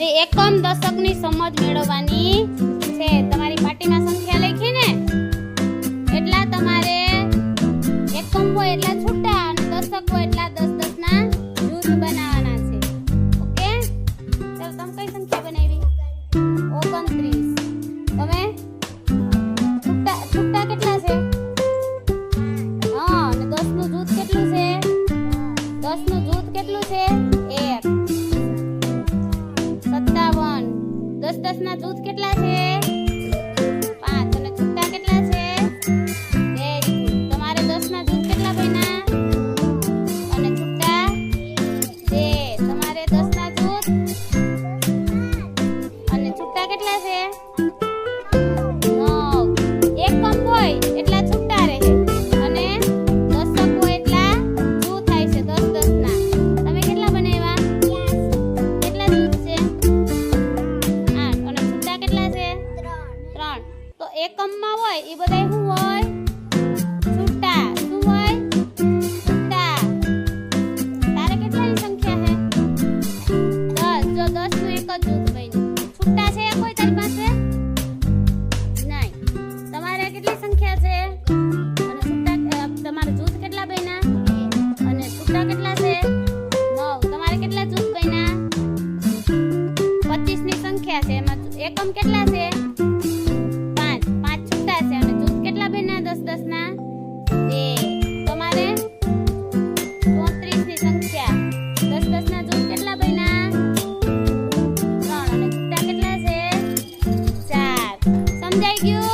ને એકમ દશકની સમજ મેળવવાની છે. તમારી પાટીમાં સંખ્યા લખી ને. એટલા તમારે એકમ હોય એટલા છૂટા અને દશક હોય એટલા દસ દસ ના જૂથ બનાવવાના છે. ઓકે? ચાલો, તમે કઈ સંખ્યા બનાવી? ઓગણત્રીસ. દસ દસ ના જૂથ કેટલા છે? એકમમાં હોય એ બધા શું હોય? છૂટા. હોય? છૂટા. તારે કેટલાની સંખ્યા છે દસ. જો દસ એક જ જૂથ બન્યું. છૂટા છે એક હોય પાસે? નહીં. તમારે કેટલી સંખ્યા છે? અને છૂટા કેટલા બન્યા? અને છૂટા કેટલા છે? નવ. તમારે કેટલા જૂથ બન્યા? પચીસ સંખ્યા છે. એમાં એકમ કેટલા છે? thank you.